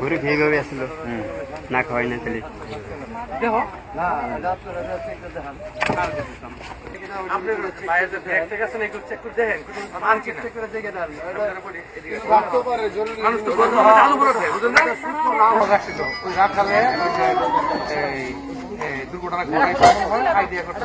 ঘুরে খেয়ে গেবে আসলো। না খাওয়াই না তাহলে দুর্ঘটনা ঘটে আইডিয়া করতে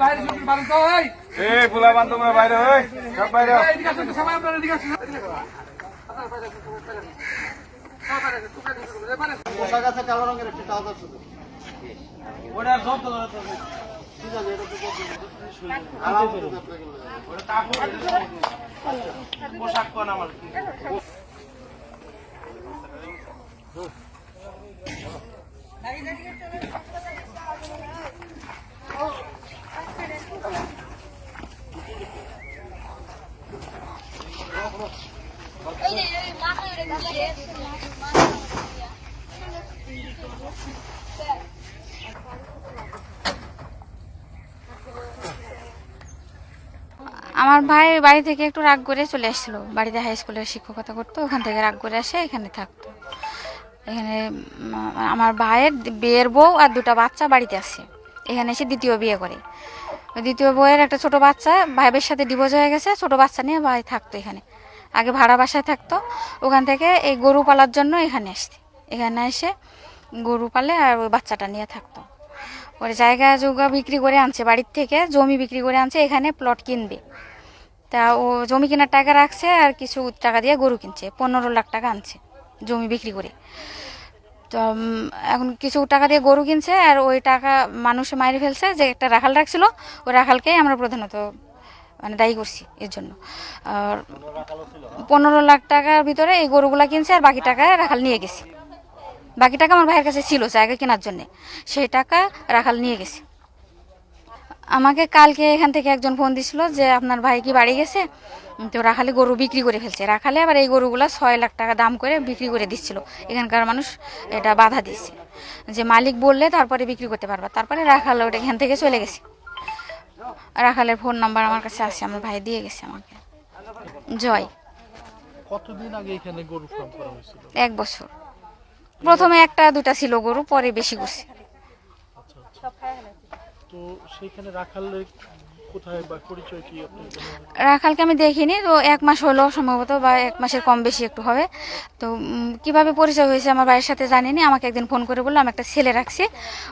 বারণ তো এই এই পোলা বান্ধব বাইরে ওই সব বাইরে। এই, এদিকে আসুন তো, সবাই আপনারা এদিকে আসুন আমার ভাই বাড়ি থেকে একটু রাগ করে চলে এসেছিল বাড়িতে হাই স্কুলের শিক্ষকতা করতো, ওখান থেকে রাগ করে আসে, এখানে থাকতো। এখানে আমার ভাইয়ের বিয়ের বউ আর দুটো বাচ্চা বাড়িতে আসে এখানে এসে দ্বিতীয় বিয়ে করে। দ্বিতীয় বউয়ের একটা ছোট বাচ্চা ভাইবের সাথে ডিভোর্স হয়ে গেছে, ছোট বাচ্চা নিয়ে ভাই থাকতো এখানে। আগে ভাড়া বাসায় থাকতো। ওখান থেকে এই গরু পালার জন্য এখানে আসতে এখানে এসে গরু পালে আর ওই বাচ্চাটা নিয়ে থাকতো। ওর জায়গা জোগা বিক্রি করে আনছে, বাড়ির থেকে জমি বিক্রি করে আনছে, এখানে প্লট কিনবে। তা ও জমি কেনার টাকা রাখছে আর কিছু টাকা দিয়ে গরু কিনছে, পনেরো লাখ টাকা আনছে। জমি বিক্রি করে। তো এখন কিছু টাকা দিয়ে গরু কিনছে আর ওই টাকা মানুষ মারি ফেলছে যে একটা রাখাল রাখছিল, ওই রাখালকেই আমরা প্রধানত মানে দায়ী করছি এর জন্য। আর পনেরো লাখ টাকার ভিতরে এই গরুগুলা কিনছে আর বাকি টাকা রাখাল নিয়ে গেছি। বাকি টাকা আমার ভাইয়ের কাছে ছিল জায়গা কেনার জন্য। সেই টাকা রাখাল নিয়ে গেছে। আমাকে কালকে এখান থেকে একজন ফোন দিছিল যে আপনার ভাই কি বাড়ি গেছে? তো রাখালে গরু বিক্রি করে ফেলছে। রাখালে আবার এই গরুগুলা ছয় লাখ টাকা দাম করে বিক্রি করে দিচ্ছিল। এখানকার মানুষ এটা বাধা দিচ্ছে যে মালিক বললে তারপরে বিক্রি করতে পারবা। তারপরে রাখাল ওটা এখান থেকে চলে গেছে। রাখালের ফোন নাম্বার আমার কাছে আছে আমার ভাই দিয়ে গেছে আমাকে। জয়। কতদিন আগে এখানে গরু ফার্ম করা হয়েছিল? এক বছর। প্রথমে একটা দুটা ছিল গরু পরে বেশি করছে। রাখালকে আমি দেখিনি, তো এক মাস হলো সম্ভবত বা এক মাসের কম বেশি একটু হবে। তো কীভাবে পরিচয় হয়েছে আমার বাড়ির সাথে জানিনি, আমাকে একদিন ফোন করে বলল, আমি একটা ছেলে রাখছি,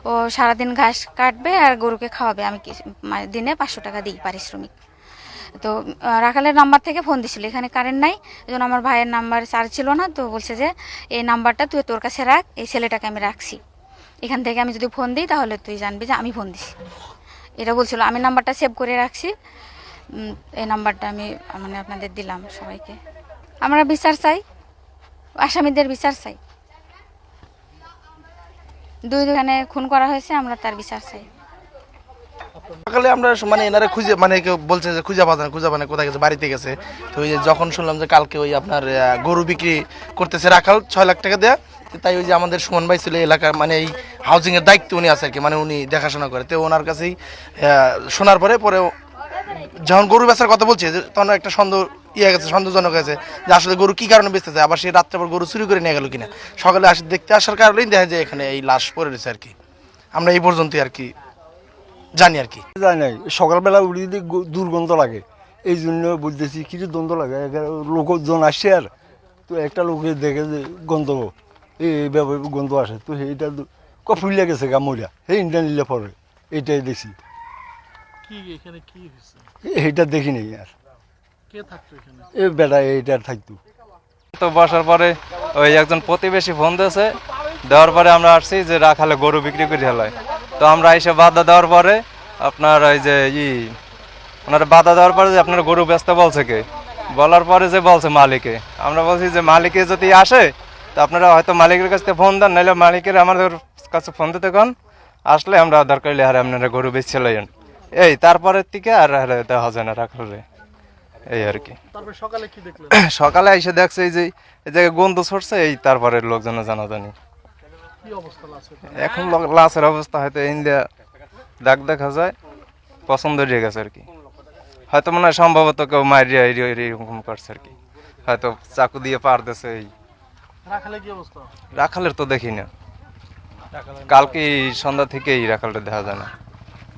ও সারাদিন ঘাস কাটবে আর গরুকে খাওয়াবে, আমি মানে দিনে পাঁচশো টাকা দিই পারিশ্রমিক। তো রাখালের নাম্বার থেকে ফোন দিছিল, এখানে কারেন্ট নাই এই জন্য আমার ভাইয়ের নাম্বার চার্জ ছিল না, তো বলছে যে, এই নাম্বারটা তুই তোর কাছে রাখ, এই ছেলেটাকে আমি রাখছি। এখান থেকে আমি যদি ফোন দিই, তাহলে তুই জানবি যে আমি ফোন দিছি। এটা বলছিল, আমি নাম্বারটা সেভ করে রাখছি। এই নাম্বারটা আমি মানে আপনাদের দিলাম সবাইকে। আমরা বিচার চাই। আসামিদের বিচার চাই। দুই দুখানে খুন করা হয়েছে, আমরা তার বিচার চাই। সকালে আমরা মানে এনারা খুঁজে মানে কেউ বলছে যে খুঁজে পাবে না, খুঁজে পাবে কোথায় গেছে, বাড়িতে গেছে। তো ওই যে যখন শুনলাম যে কালকে ওই আপনার গরু বিক্রি করতেছে রাখাল, ছয় লাখ টাকা দেয়া। তাই ওই যে আমাদের সুমন ভাই ছিল এলাকার মানে এই হাউজিং এর দায়িত্ব উনি আছে আর কি মানে উনি দেখাশোনা করে। তো ওনার কাছেই শোনার পরে পরে যখন গরু বেচার কথা বলছে তখন একটা সন্দেহ ইয়ে গেছে, সন্দেহজনক হয়েছে যে আসলে গরু কি কারণে বেচতেছে, আবার সে রাত্রে পর গরু চুরি করে নিয়ে গেল কিনা। সকালে আসে, দেখতে আসার কারণেই দেখা যায় এখানে এই লাশ পড়ে রয়েছে আর কি। আমরা এই পর্যন্তই আর কি জানি আর কি। জানি সকালবেলা উড়িয়ে দিলে গু- দুর্গন্ধ লাগে। এই জন্য বুঝতেছি কিছু দ্বন্দ্ব লাগে? লোকজন আসছে আর, তো একটা লোকে দেখে যে গন্ধ, এই এইভাবে গন্ধ আসে। তো সেইটা কফুলিয়া গেছে গা মরিয়া সেই ইন্ডিয়ান নিলে পরে এইটাই দেখছি। কি এখানে কি হয়েছে এইটা দেখি নেই আর। কে থাকতো এখানে? এই বেটা এইটার থাকতো। তো বসার পরে ওই একজন প্রতিবেশী ফোন দিয়েছে দেওয়ার পরে আমরা আসছি যে রাখালে গরু বিক্রি করে হেলায়। তো আমরা এসে বাধা দেওয়ার পরে আপনার ওই যে ই ওনারা বাধা দেওয়ার পরে যে আপনার গরু ব্যস্ত বলছে কে? বলার পরে যে বলছে মালিকে। আমরা বলছি যে মালিকে যদি আসে তো আপনারা হয়তো মালিকের কাছ থেকে ফোন দেন নাহলে মালিকের আমাদের কাছে ফোন দিতে কন আসলে আমরা দরকার হলে আর আপনারা গরু বেচছে লইন এই তারপরের থেকে আর দেওয়া যায় না রাখালে এই আর কি। তারপরে সকালে কি দেখলেন? সকালে এসে দেখছে এই যে এই জায়গায় গন্ধ ছড়ছে এই তারপরে লোকজন জানাজানি কি অবস্থা আছে এখন লাশের অবস্থা হয়তো ইন্ডিয়া দাগ দেখা যায় পছন্দ হয়ে গেছে আর কি। হয়তো মনে হয় সম্ভবত কেউ মারিয়া এরি- এরি- এরকম করছে আর কি। হয়তো চাকু দিয়ে পার দিছে এই। রাখালে কি অবস্থা? রাখালের তো দেখি না। কালকে সন্ধ্যা থেকে এই রাখালটা দেখা যায় না।